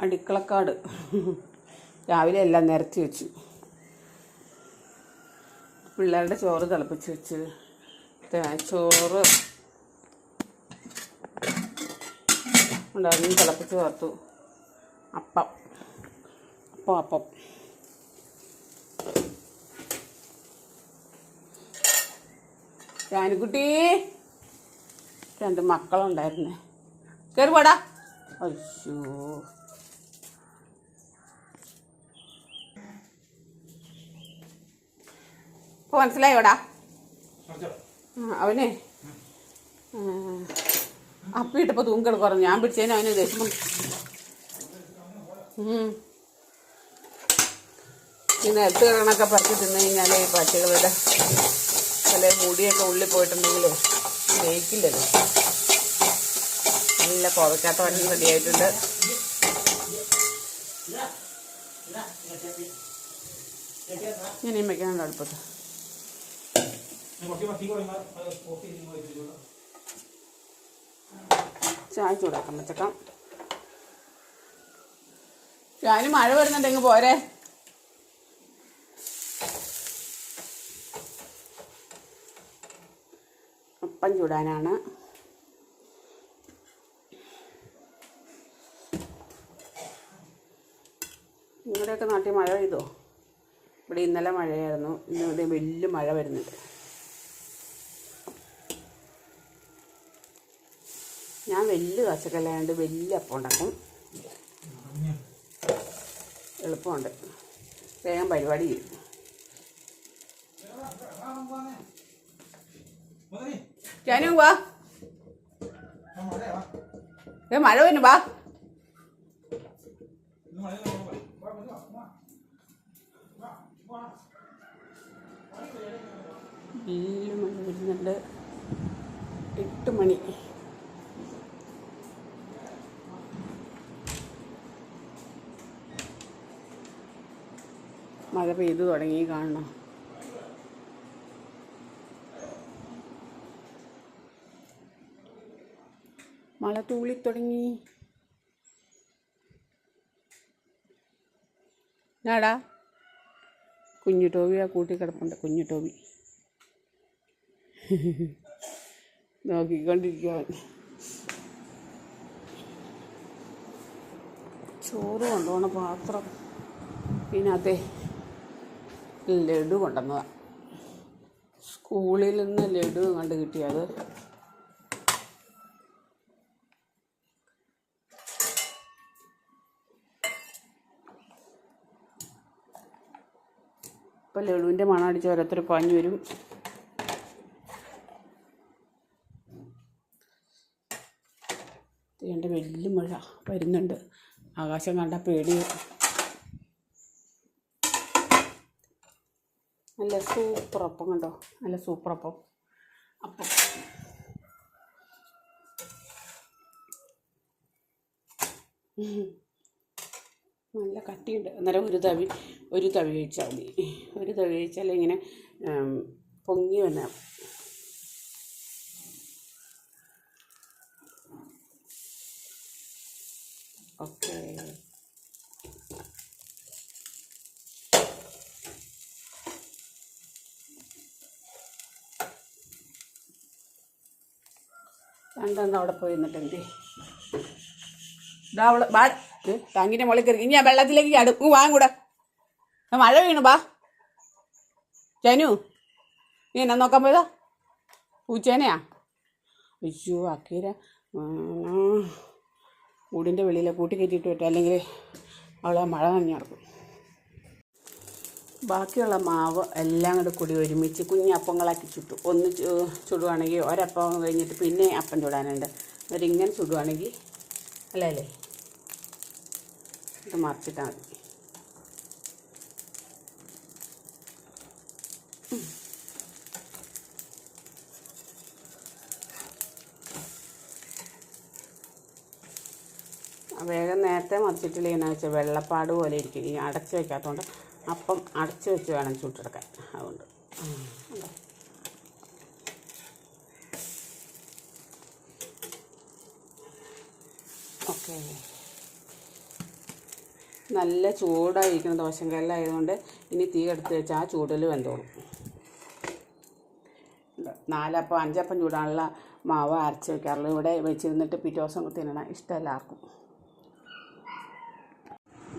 അടുക്കളക്കാട്. രാവിലെ എല്ലാം നിരത്തി വെച്ചു. പിള്ളേരുടെ ചോറ് തിളപ്പിച്ച് വെച്ച്. ചോറ് ഉണ്ടായിരുന്നു. തിളപ്പിച്ച് ചേർത്തു അപ്പം. അപ്പം അപ്പം. ജാനിക്കുട്ടി രണ്ട് മക്കളുണ്ടായിരുന്നേ. കയറി പോടാ. അയ്യോ. ഇപ്പൊ മനസ്സിലായോടാ അവനെ. അപ്പിയിട്ടപ്പോൾ തൂങ്ങിക്കിട കുറഞ്ഞു. ഞാൻ പിടിച്ചതിന് അവന് ദേഷ്യം പിന്നെ. ഈ നിലത്ത് കിടണൊക്കെ പറിച്ച് തിന്നു കഴിഞ്ഞാൽ ഈ പട്ടികളുടെ വല്ല മുടിയൊക്കെ ഉള്ളിൽ പോയിട്ടുണ്ടെങ്കിലേ ജയിക്കില്ലല്ലോ നല്ല കുറയ്ക്കാത്ത വണ്ടി റെഡിയായിട്ടുണ്ട്. ഇനിയും വയ്ക്കാനുണ്ട് അടുപ്പത്ത് ചായ ചൂടാക്കാം വെച്ചേക്കാം ഞാനും മഴ വരുന്നുണ്ടെങ്കിൽ പോരെ അപ്പം ചൂടാനാണ് നിങ്ങളുടെയൊക്കെ നാട്ടിൽ മഴ പെയ്തോ ഇവിടെ ഇന്നലെ മഴയായിരുന്നു ഇന്ന് ഇവിടെ വലിയ മഴ വരുന്നുണ്ട് ഞാൻ വലിയ കാശക്കല്ലാണ്ട് വലിയ അപ്പം ഉണ്ടാക്കും എളുപ്പമുണ്ട്. വേഗം പരിപാടി ചെയ്യും. ഞാനും വാ. ഏ മഴ വരുന്നു വാ. വരുന്നുണ്ട് എട്ട് മണി. മഴ പെയ്തു തുടങ്ങി കാണണം. മഴ തൂളിത്തുടങ്ങി ഞാടാ കുഞ്ഞു ടോബി ആ കൂട്ടി കിടപ്പുണ്ട് കുഞ്ഞു ടോബി നോക്കിക്കൊണ്ടിരിക്കാൻ ചോറ് കൊണ്ടുപോണ പാത്രം. ഇതിനകത്തെ ലഡു കൊണ്ടുവന്നതാണ് സ്കൂളിൽ നിന്ന് ലഡു കണ്ട് കിട്ടിയത് ഇപ്പം ലഡുവിന്റെ മണം അടിച്ച് ഓരോരുത്തർ പാഞ്ഞു വരും. എന്റെ വലിയ മഴ വരുന്നുണ്ട്. ആകാശം കണ്ട പേടി. നല്ല സൂപ്പർ അപ്പം കണ്ടോ? നല്ല സൂപ്പർ അപ്പം. അപ്പം. നല്ല കട്ടിയുണ്ട്. അന്നേരം ഒരു തവി ഒരു തവി കഴിച്ചാൽ മതി. ഒരു തവി കഴിച്ചാൽ ഇങ്ങനെ പൊങ്ങി വന്ന ഓക്കെ രണ്ടെണ്ണം അവിടെ പോയി നിന്നിട്ട് എന്തി ഇതാ അവൾ. ബാ. ടാങ്കിന്റെ മുകളിൽ കയറി. ഇനി ആ വെള്ളത്തിലേക്ക് അടുക്കും വാങ്ങൂടെ മഴ വീണു ബാ. ചനു നീ എന്നാ നോക്കാൻ പോയതാ? പൂച്ചേനയാ? അയ്യോ അക്കീര. കൂടിന്റെ വെളിയിലെ കൂട്ടി കയറ്റിയിട്ട് പറ്റും അല്ലെങ്കിൽ അവളെ മഴ നനഞ്ഞു നടക്കും. ബാക്കിയുള്ള മാവ് എല്ലാം കൂടെ കൂടി ഒരുമിച്ച് കുഞ്ഞപ്പങ്ങളാക്കി ചുട്ടു. ഒന്ന് ചുടുവാണെങ്കിൽ ഒരപ്പം കഴിഞ്ഞിട്ട് പിന്നെ അപ്പം ചുടാനുണ്ട്. അവരിങ്ങനെ ചുടുവാണെങ്കിൽ അല്ലേ അല്ലേ? ഇത് മറിച്ചിട്ടാൽ മതി. വേഗം നേരത്തെ മറിച്ചിട്ടില്ല എന്നാ വെച്ചാൽ വെള്ളപ്പാട് പോലെ ഇരിക്കും. ഈ അടച്ചു വെക്കാത്തതുകൊണ്ട് അപ്പം അടച്ച് വെച്ച് വേണം ചുട്ടെടുക്കാൻ അതുകൊണ്ട്? ഓക്കെ നല്ല ചൂടായിരിക്കുന്ന ദോശം കല്ലായതുകൊണ്ട് ഇനി തീ എടുത്ത് വെച്ചാൽ ആ ചൂടിൽ വെന്തോളും. നാലപ്പം അഞ്ചപ്പം ചൂടാനുള്ള മാവ് അരച്ച് വെക്കാറുള്ളൂ ഇവിടെ വെച്ചിരുന്നിട്ട് പിറ്റേ ദിവസം തിന്നണം ഇഷ്ടമല്ല ആർക്കും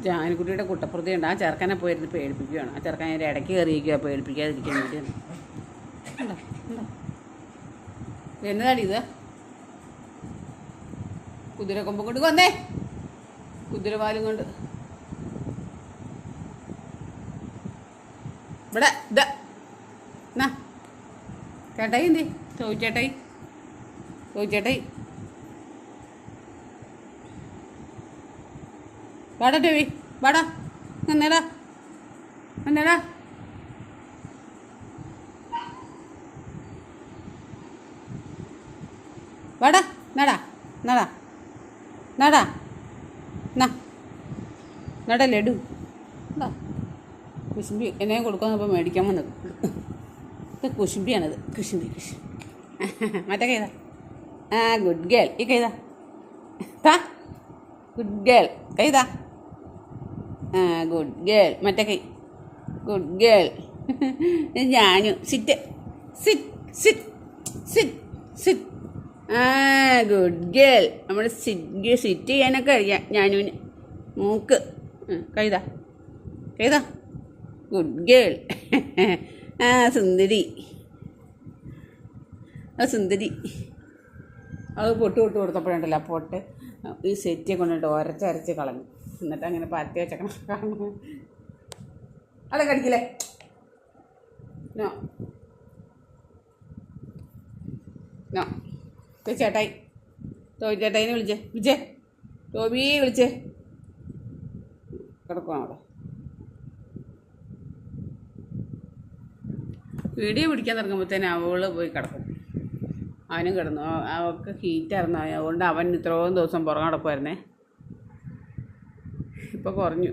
ജാനക്കുട്ടിയുടെ കുട്ടപ്പുറത്തി ഉണ്ട് ആ ചെറുക്കനെ പോയിരുന്ന് പേടിപ്പിക്കുകയാണ്. ആ ചെറുക്കൻ അതിന്റെ ഇടയ്ക്ക് കയറിയിരിക്കുക പേടിപ്പിക്കാതിരിക്കാൻ വേണ്ടിയാണ് ഉണ്ടോ ഉണ്ടോ എന്നതാടി ഇത് കുതിരക്കൊമ്പ് കൊണ്ട് വന്നേ. കുതിരവാലും കൊണ്ട്. ഇവിടെ ഇത്. എന്നാ? ചേട്ടായി എന്തി? ചോദിച്ചേട്ടായി. ചോദിച്ചേട്ടായി. വാടാ ടോവി വാടാ. നന്നേടാ നന്നേടാ വാടാ. നടാ. നടാ. നടാ. നടാ ലഡു. കുശുമ്പി എന്നെ കൊടുക്കാൻ അപ്പോൾ മേടിക്കാൻ വന്നത്. ഇത് കുശുമ്പിയാണത്. കുശുമ്പി കുശു മറ്റേ കൈതാ. ആ ഗുഡ് ഗേൾ ഈ കൈതാ. താ. ഗുഡ് ഗേൾ കൈതാ. ആ ഗുഡ് ഗേൾ മറ്റേ കൈ ഗുഡ് ഗേൾ ഞാനും. സിറ്റ് സിറ്റ് സിറ്റ് സിറ്റ് ആ ഗുഡ് ഗേൾ നമ്മൾ സിറ്റ് സിറ്റ് ചെയ്യാനൊക്കെ അറിയാം. ഞാനുവിന്. മൂക്ക്. കഴുതാ. കൈതാ ഗുഡ് ഗേൾ ആ സുന്ദരി. ആ സുന്ദരി. അത് പൊട്ട് പൊട്ട് കൊടുത്തപ്പോഴുണ്ടല്ലോ പൊട്ട്. ഈ സെറ്റിയെ കൊണ്ടിട്ട് ഒരച്ചരച്ച് കളഞ്ഞു. എന്നിട്ട് അങ്ങനെ പരത്തി വെച്ചേക്കണം. അവിടെ കടിക്കില്ലേ? നോ. നോ. ചേട്ടായി. ടോബി ചേട്ടായിനെ വിളിച്ചേ. വിളിച്ചേ. ടോബി വിളിച്ചേ. കിടക്കണം അവിടെ. വീഡിയോ പിടിക്കാൻ തുടങ്ങുമ്പോഴത്തേന് അവൾ പോയി കിടക്കും. അവനും കിടന്നു. അവ- അവൾക്ക് ഹീറ്റായിരുന്നു അതുകൊണ്ട് അവൻ ഇത്രയും ദിവസം പുറം കിടക്കുമായിരുന്നേ ഇപ്പോൾ കുറഞ്ഞു.